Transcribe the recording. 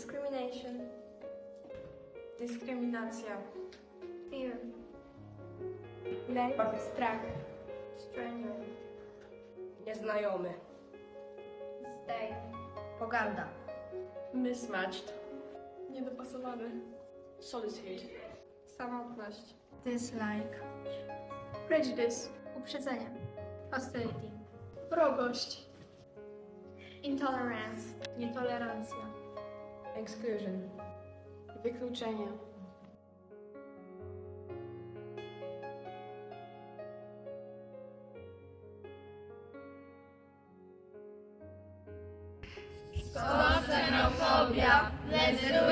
Discrimination. Dyskryminacja. Fear. Lęk. Strach. Stranger. Nieznajomy. Stay. Pogarda. Mismatched. Niedopasowany. Solitude. Samotność. Dislike. Prejudice. Uprzedzenie. Hostility. Wrogość. Intolerance. Nietolerancja. Exclusion. Wykluczenie. Stop xenophobia. Let's do.